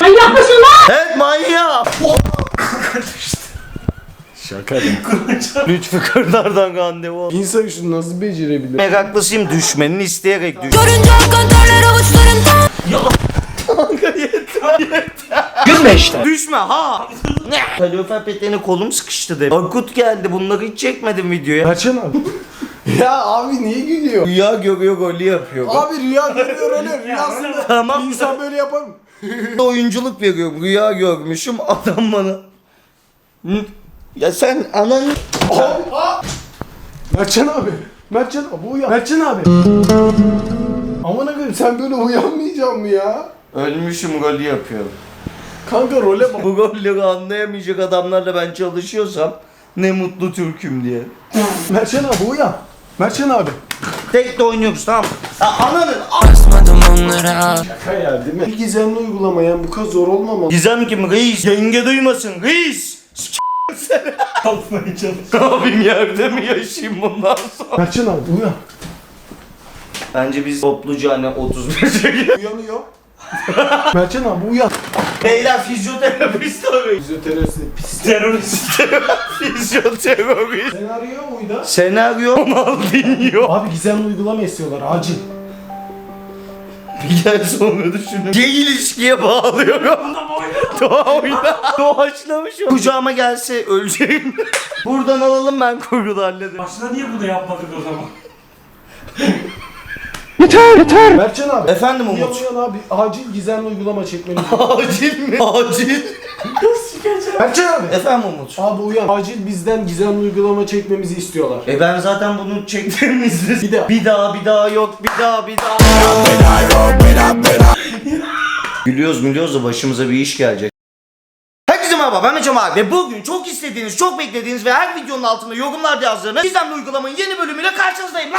Manyak mısın lan? Evet manyak. Şaka değil. Lütfü Kırdar'dan randevu. İnsan şunu nasıl becerebilir? Meraklısıyım düşmenini isteyerek düş. Görünce kontroller avuçlarında Kanka yeter yeter. Gülme işte. Düşme ha. Ne? Kalorifer peteğine kolum sıkıştı de. Akut geldi bunları hiç çekmedim videoya. Kaçın abi. ya abi niye gülüyor? Rüya görüyor golü yapıyor. Abi rüya görüyor öyle rüyasında. Tamam. İnsan böyle yapar mı? Oyunculuk veriyorum. Rüya görmüşüm. Adam bana. Ya sen anan... Mertcan abi. Mertcan abi uyan. Mertcan abi. Aman akıyım sen böyle uyanmayacaksın mı ya? Ölmüşüm golü yapıyorum. Kanka role bak. Bu golleri anlayamayacak adamlarla ben çalışıyorsam ne mutlu Türk'üm diye. Mertcan abi uyan. Mertcan abi. Tek de oynuyoruz tamam. Ya ananın onlara Şaka ya değil mi? Bir gizemli uygulamayan bu kadar zor olmamalı. Gizem kim reis? Yenge duymasın reis. Seni. Abim yerde mi yaşayayım bundan sonra? Mertcan abi uyan. Bence biz topluca hani 31'e Uyanıyor. Mertcan abi uyan. Beyler fizyoterapist arayın. Fizyoterapisi pis. Terörist. Fizyoterapist. Senaryo muydu? Senaryo Ronaldinho. Abi gizemli uygulama istiyorlar acil. Bir gel sonra düşünün. Gay ilişkiye bağlıyorum. Doğa oyna. Doğaçlamış o. Kucağıma gelse öleceğim. Buradan alalım ben hallederim. Başına niye bunu yapmadık o zaman? Mertcan abi. Efendim Umut. uyan abi. Acil gizemli uygulama çekmeniz Acil mi? Acil. Mertcan abi. Efendim Umut. Abi uyan. Acil bizden gizemli uygulama çekmemizi istiyorlar. E ben zaten bunu çektiğimi izledim. Bir daha. Bir daha bir daha yok bir daha bir daha. Gülüyoruz gülüyoruz da başımıza bir iş gelecek. Herkese merhaba ben Mecem abi ve bugün çok istediğiniz, çok beklediğiniz ve her videonun altında yorumlarda yazdığınız Gizemli Uygulamanın yeni bölümüyle karşınızdayım.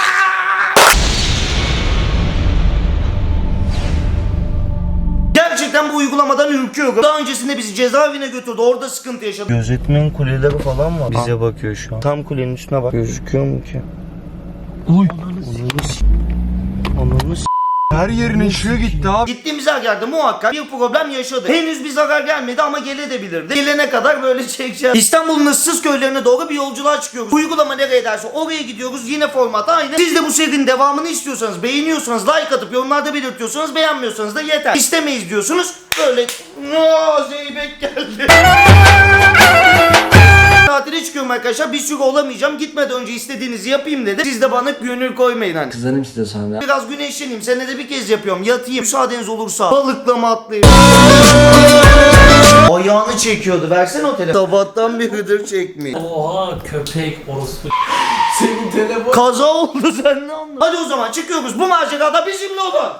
Gerçekten bu uygulamadan ürküyorum. Daha öncesinde bizi cezaevine götürdü. Orada sıkıntı yaşadık. Gözetmen kuleleri falan var. Bize bakıyor şu an. Tam kulenin üstüne bak. Gözüküyor mu ki? Oy. Ananı s- Ananı s- Her yerine ışığı gitti abi. Gittiğimiz her yerde muhakkak bir problem yaşadık. Henüz bir zarar gelmedi ama gelebilirdi. Gelene kadar böyle çekeceğiz. İstanbul'un ıssız köylerine doğru bir yolculuğa çıkıyoruz. Uygulama nereye derse oraya gidiyoruz. Yine format aynı. Siz de bu serinin devamını istiyorsanız, beğeniyorsanız, like atıp yorumlarda belirtiyorsanız, beğenmiyorsanız da yeter. İstemeyiz diyorsunuz. Böyle Aa, Zeybek geldi. Tatile çıkıyorum arkadaşlar. Bir süre olamayacağım. Gitmeden önce istediğinizi yapayım dedi. Siz de bana gönül koymayın hani. Kızarım size sonra. Biraz güneşleneyim. Senede bir kez yapıyorum. Yatayım. Müsaadeniz olursa. Balıklama atlayayım. Ayağını çekiyordu. Versene o telefonu. Sabahtan bir hıdır çekmiyor. Oha köpek orospu. Senin telefon. Kaza oldu sen ne anladın? Hadi o zaman çıkıyoruz. Bu macerada bizimle olun.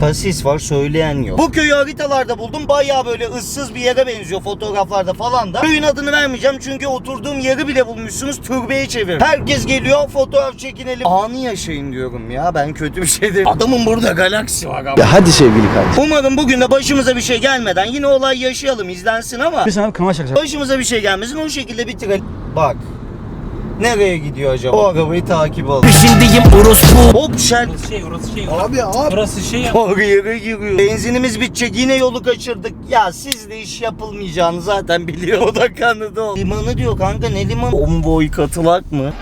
Tasis var söyleyen yok. Bu köyü haritalarda buldum. Bayağı böyle ıssız bir yere benziyor fotoğraflarda falan da. Köyün adını vermeyeceğim çünkü oturduğum yeri bile bulmuşsunuz. Türbeye çevir. Herkes geliyor fotoğraf çekinelim. Anı yaşayın diyorum ya. Ben kötü bir şey değilim. Adamın burada galaksi var ama. Ya hadi sevgili kardeşim. Umarım bugün de başımıza bir şey gelmeden yine olay yaşayalım izlensin ama Bir sana kanal şakası. başımıza bir şey gelmesin o şekilde bitirelim. Bak. Nereye gidiyor acaba? O arabayı takip al. Peşindeyim orospu. Hop şel. Orası şey orası şey. Abi abi. Orası şey ya. Oraya giriyor. Benzinimiz bitecek yine yolu kaçırdık. Ya sizle iş yapılmayacağını zaten biliyor. O da kanıdı o. Limanı diyor kanka ne limanı? Konvoy katılak mı?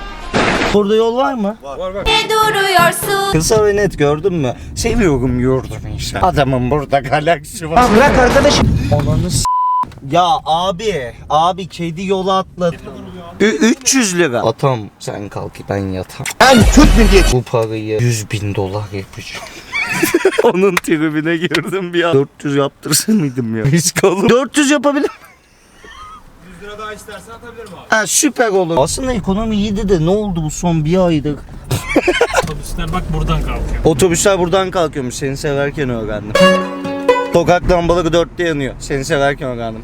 Burada yol var mı? Ne duruyorsun Kısa ve net gördün mü? Seviyorum yurdum işte. Adamın burada galaksi var. Bırak arkadaşım. Ananı s- Ya abi, abi kedi yola atladı. Ü- 300 lira. Atam sen kalk ben yatam. Ben Türk milliyetçi. Bu parayı 100 bin dolar yapacağım. Onun tribine girdim bir an. 400 yaptırsın mıydım ya? Risk alın. 400 yapabilir 100 lira daha istersen atabilirim abi. Ha süper olur. Aslında ekonomi iyiydi de ne oldu bu son bir aydır? Otobüsler bak buradan kalkıyor. Otobüsler buradan kalkıyormuş seni severken öğrendim. Sokak lambaları dörtte yanıyor. Seni severken öğrendim.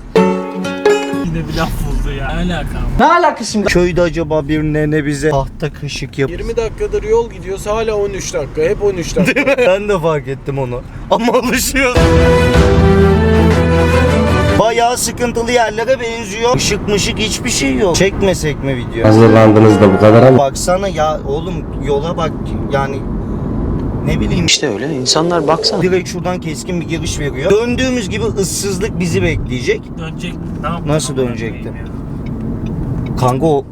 Yine bir laf buldu ya. Ne alaka? Ne alakası şimdi? Köyde acaba bir nene bize tahta kaşık yap. 20 dakikadır yol gidiyorsa hala 13 dakika. Hep 13 dakika. ben de fark ettim onu. Ama alışıyor. bayağı sıkıntılı yerlere benziyor. Işık mışık hiçbir şey yok. Çekmesek mi video? Hazırlandınız da bu kadar ama. Baksana ya oğlum yola bak yani ne bileyim İşte öyle insanlar baksana. direkt şuradan keskin bir giriş veriyor. Döndüğümüz gibi ıssızlık bizi bekleyecek. Dönecek. Ne yaptın? Nasıl ya. Kanka o,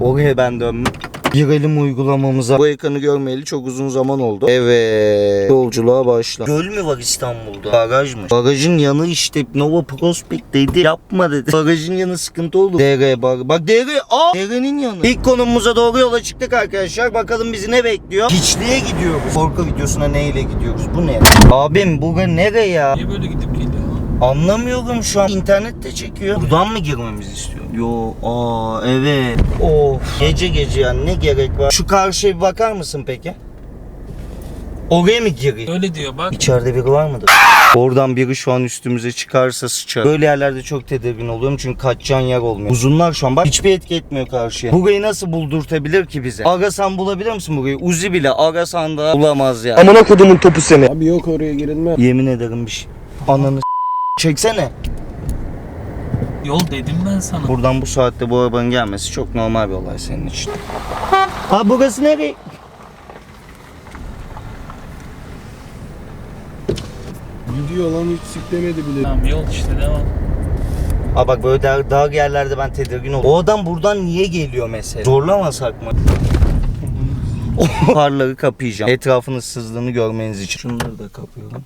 oraya ben dönmem. Girelim uygulamamıza. Bu ekranı görmeyeli çok uzun zaman oldu. Evet. Yolculuğa başla. Göl mü var İstanbul'da? Baraj mı? Barajın yanı işte Nova Prospect dedi. Yapma dedi. Barajın yanı sıkıntı olur. DR bar. Bak DR. Aa! DR'nin yanı. İlk konumumuza doğru yola çıktık arkadaşlar. Bakalım bizi ne bekliyor? Hiçliğe gidiyoruz. Korku videosuna neyle gidiyoruz? Bu ne? Abim bu nereye ya? Niye böyle gidip? Anlamıyorum şu an. İnternette çekiyor. Buradan mı girmemizi istiyor? Yo, aa evet. Of. Gece gece yani ne gerek var? Şu karşıya bir bakar mısın peki? Oraya mı gireyim? Öyle diyor bak. İçeride biri var mıdır? Oradan biri şu an üstümüze çıkarsa sıçar. Böyle yerlerde çok tedirgin oluyorum çünkü kaçacağın yer olmuyor. Uzunlar şu an bak hiçbir etki etmiyor karşıya. Burayı nasıl buldurtabilir ki bize? Arasan bulabilir misin burayı? Uzi bile arasan da bulamaz ya. Amına kodumun topu seni. Abi yok oraya girilme. Yemin ederim bir şey. Ananı s- Çeksene. Yol dedim ben sana. Buradan bu saatte bu arabanın gelmesi çok normal bir olay senin için. Ha burası nereye? Gidiyor lan hiç siklemedi bile. Tamam yol işte devam. Ha bak böyle dar, dar yerlerde ben tedirgin oluyorum. O adam buradan niye geliyor mesela? Zorlamasak mı? Farları kapayacağım. Etrafın ıssızlığını görmeniz için. Şunları da kapıyorum.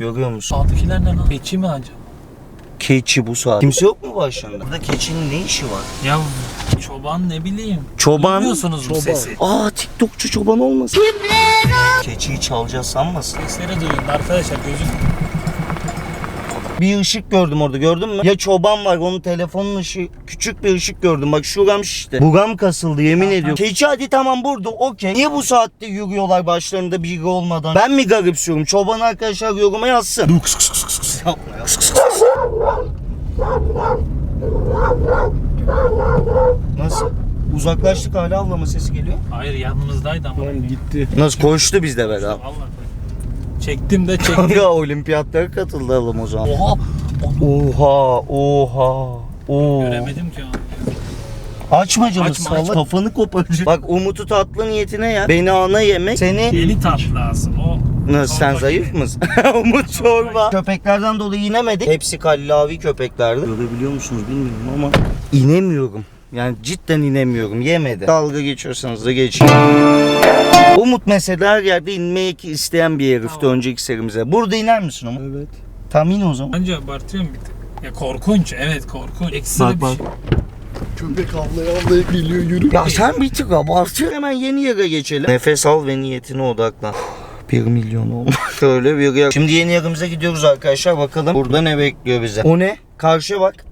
Görüyor musun? Sağdakiler ne lan? Keçi mi acaba? Keçi bu saat. Kimse yok mu başlarında? Burada keçinin ne işi var? Ya çoban ne bileyim. Çoban. Duymuyorsunuz bu sesi. Aa TikTokçu çoban olmasın. Keçiyi çalacağız sanmasın. Sesleri duyun arkadaşlar gözün. Bir ışık gördüm orada gördün mü? Ya çoban var onun telefonun ışığı küçük bir ışık gördüm bak şuram şişti. Bugam kasıldı yemin ediyorum. Keçi hadi tamam burada okey. Niye bu saatte yürüyorlar başlarında biri olmadan? Ben mi garipsiyorum? Çoban arkadaşlar yoruma yazsın. Dur kıs kıs kıs kıs kıs. Yapma ya. Nasıl? Uzaklaştık hala avlama sesi geliyor. Hayır yanımızdaydı ama. Lan gitti. Nasıl koştu bizle beraber. Vallahi koy. Çektim de çektim. Kanka olimpiyatlara katıldım o zaman. Oha. Oha oha. Oo. Göremedim ki onu. Açma canım Açma, salla açma. kafanı koparacak. Bak Umut'u tatlı niyetine ya. Beni ana yemek seni Eli tatlı aslında. O Nasıl sen Çorba zayıf gibi. mısın? Umut çorba. Köpeklerden dolayı inemedik. Hepsi kallavi köpeklerdi. Görebiliyor musunuz bilmiyorum ama inemiyorum. Yani cidden inemiyorum. Yemedi. Dalga geçiyorsanız da geçin. Umut mesela her yerde inmeyi isteyen bir herifti Tamam. önceki serimize. Burada iner misin Umut? Evet. Tam in o zaman. Bence abartıyorum bir tık. Ya korkunç evet korkunç. Ekstra Bak, bir bak. şey. Köpek avlaya avlaya geliyor yürü. Ya sen bir tık abartıyor. Hemen yeni yere geçelim. Nefes al ve niyetine odaklan. 1 milyon oldu. Şöyle bir yer. Şimdi yeni yerimize gidiyoruz arkadaşlar. Bakalım burada ne bekliyor bize. O ne? Karşıya bak.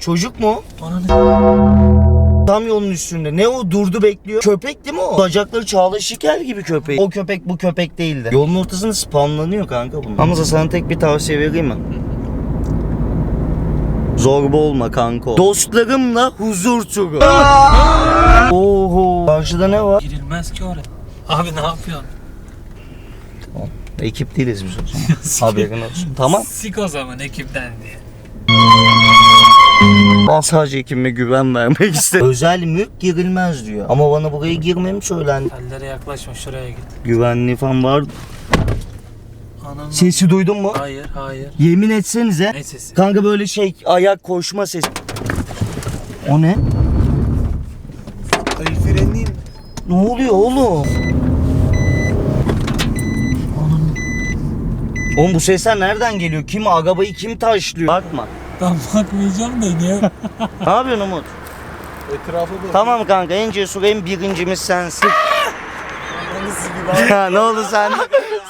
Çocuk mu? ne? Tam yolun üstünde. Ne o? Durdu bekliyor. Köpek değil mi o? Bacakları Çağla Şikel gibi köpek. O köpek bu köpek değildi. Yolun ortasında spamlanıyor kanka bunlar. Hamza sana tek bir tavsiye vereyim mi? Zorba olma kanko. Dostlarımla huzur turu. Oho. Karşıda ne var? Girilmez ki oraya. Abi ne yapıyorsun? Ekip değiliz biz o zaman. Haberin olsun. Tamam. Sik o zaman ekipten diye. Ben sadece ekibime güven vermek istedim. Özel mülk girilmez diyor. Ama bana buraya girmem söylendi. Tellere yaklaşma şuraya git. Güvenli falan var. Ananı. Sesi duydun mu? Hayır hayır. Yemin etsenize. Ne sesi? Kanka böyle şey ayak koşma sesi. O ne? El frenliyim. Ne oluyor oğlum? Oğlum bu sesler nereden geliyor? Kim arabayı kim taşlıyor? Bakma. Ben bakmayacağım da niye? Ne yapıyorsun Umut? Etrafa bak. Tamam kanka en cesur en birincimiz sensin. ya ne oldu sen?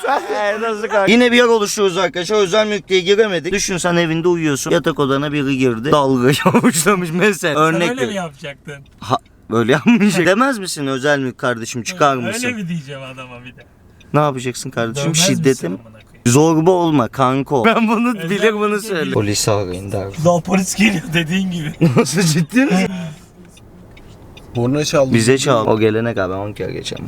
sen nasıl kanka? Yine bir yer oluşturuyoruz arkadaşlar. Özel mülkiye giremedik. Düşün sen evinde uyuyorsun. Yatak odana biri girdi. Dalga yavuçlamış mesela. Sen Örnek öyle mi yapacaktın? Ha, böyle yapmayacak. Demez misin özel mülk kardeşim çıkar Öyle mısın? mi diyeceğim adama bir de? Ne yapacaksın kardeşim? Dövmez Şiddetim. misin amına koyayım? Zorba olma kanko. Ben bunu bilir bunu söyle. Polisi arayın der. Daha polis geliyor dediğin gibi. Nasıl ciddi misin? Korna çaldı. Bize çağır. O gelene kadar ben 10 kere geçeceğim.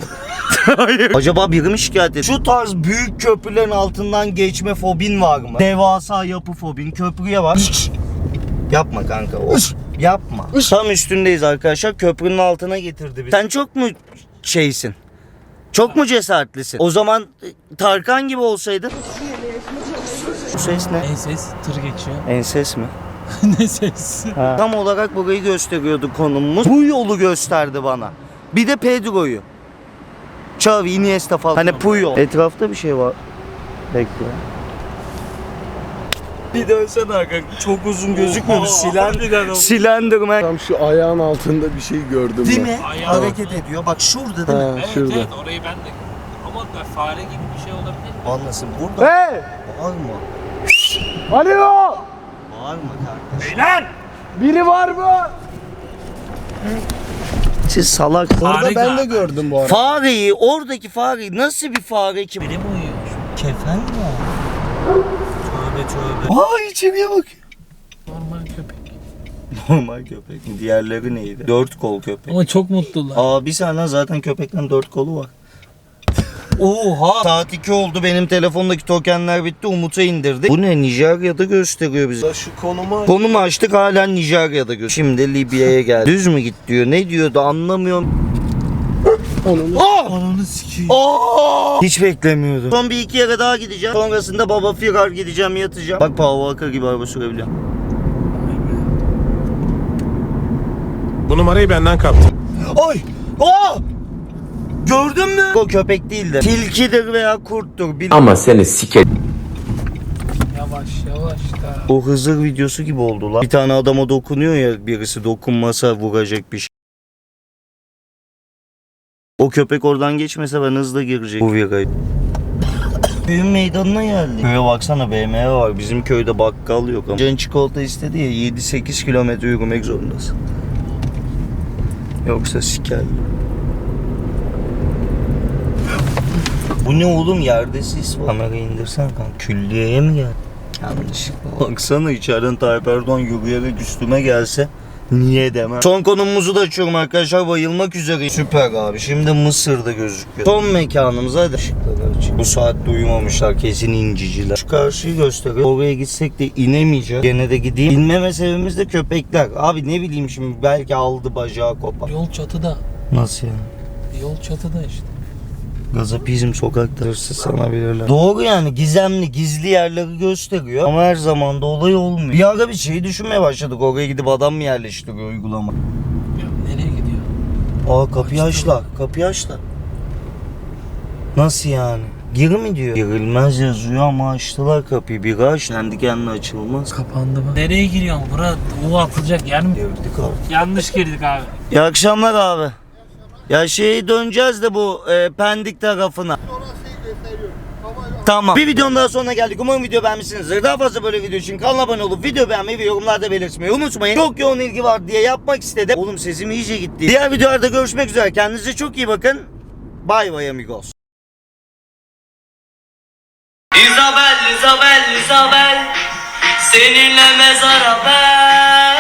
burada. Hayır. Acaba biri mi şikayet etti? Şu tarz büyük köprülerin altından geçme fobin var mı? Devasa yapı fobin. Köprüye bak. Yapma kanka. Of. Yapma. Tam üstündeyiz arkadaşlar. Köprünün altına getirdi bizi. Sen çok mu şeysin? Çok mu cesaretlisin? O zaman e, Tarkan gibi olsaydın. Bu ses ne? Enses tır geçiyor. Enses mi? ne ses? Tam olarak burayı gösteriyordu konumumuz. Bu yolu gösterdi bana. Bir de Pedro'yu. Xavi, Iniesta falan. Hani Puyol. Etrafta bir şey var. Bekle. Bir dönsene arkadaşlar. Çok uzun gözükmüyor. Silen. Silendirme. Tam şu ayağın altında bir şey gördüm Değil ben. mi? Ayağı. Hareket ediyor. Bak şurada değil mi? Ha, Evet şurada. evet orayı ben de ama fare gibi bir şey olabilir mi? Anlasın. Burada. Hey! Bağırma. Alo! Bağırma kardeşim. Biri var mı? Siz salak. Orada ben de gördüm bu arada. Fareyi, oradaki fareyi nasıl bir fare ki? Biri mi uyuyor? Kefen mi? Tövbe. Aa içeriye bak. Normal köpek. Normal köpek. Diğerleri neydi? Dört kol köpek. Ama çok mutlular. Aa bir saniye zaten köpekten dört kolu var. Oha! Saat 2 oldu benim telefondaki tokenler bitti Umut'a indirdik. Bu ne Nijerya'da gösteriyor bizi. Da şu konumu Konumu açtık hala Nijerya'da gösteriyor. Şimdi Libya'ya geldi. Düz mü git diyor. Ne diyordu anlamıyorum. Onu Aa! Ananı sikeyim. Aa! Hiç beklemiyordum. Son bir iki yere daha gideceğim. Sonrasında baba firar gideceğim yatacağım. Bak Paul Walker gibi araba sürebiliyorum. Bu numarayı benden kaptın. Ay! Aa! Gördün mü? O köpek değil de. Tilkidir veya kurttur. Bil- Ama seni sike... Yavaş yavaş da. O Hızır videosu gibi oldu lan. Bir tane adama dokunuyor ya birisi dokunmasa vuracak bir şey. O köpek oradan geçmese ben hızla girecek bu virayı. Düğün meydanına geldik. Köye baksana BMW var. Bizim köyde bakkal yok ama. Can çikolata istedi ya 7-8 kilometre yürümek zorundasın. Yoksa siker. Bu ne oğlum yerde sis var. Kamerayı indirsen kanka. Külliyeye mi geldi? Yanlışlıkla. Baksana içeriden Tayyip Erdoğan yürüyerek üstüme gelse niye demem. Son konumumuzu da açıyorum arkadaşlar. Bayılmak üzere. Süper abi. Şimdi Mısır'da gözüküyor. Son mekanımız hadi. Bu saatte uyumamışlar kesin inciciler. Şu karşıyı gösteriyor. Oraya gitsek de inemeyeceğiz. Gene de gideyim. İnmeme sebebimiz de köpekler. Abi ne bileyim şimdi belki aldı bacağı kopar. Yol çatıda. Nasıl yani? Yol çatıda işte. Gazapizm sokakta hırsız sanabilirler. Doğru yani gizemli gizli yerleri gösteriyor ama her zaman da olay olmuyor. Bir ara bir şey düşünmeye başladık oraya gidip adam mı yerleştiriyor uygulama. Ya nereye gidiyor? Aa kapıyı açlar kapıyı açlar. Nasıl yani? Gir mi diyor? Girilmez yazıyor ama açtılar kapıyı. Bir aç kendi kendine açılmaz. Kapandı mı? Nereye giriyorsun? Bura o atılacak yer mi? Girdik abi. Yanlış girdik abi. İyi akşamlar abi. Ya şey döneceğiz de bu e, Pendik tarafına. Tamam. Bir videonun daha sonuna geldik. Umarım video beğenmişsinizdir. Daha fazla böyle video için kanala abone olup video beğenmeyi ve yorumlarda belirtmeyi unutmayın. Çok yoğun ilgi var diye yapmak istedim. Oğlum sesim iyice gitti. Diğer videolarda görüşmek üzere. Kendinize çok iyi bakın. Bay bay amigos. Isabel, Isabel, Isabel Seninle mezara ben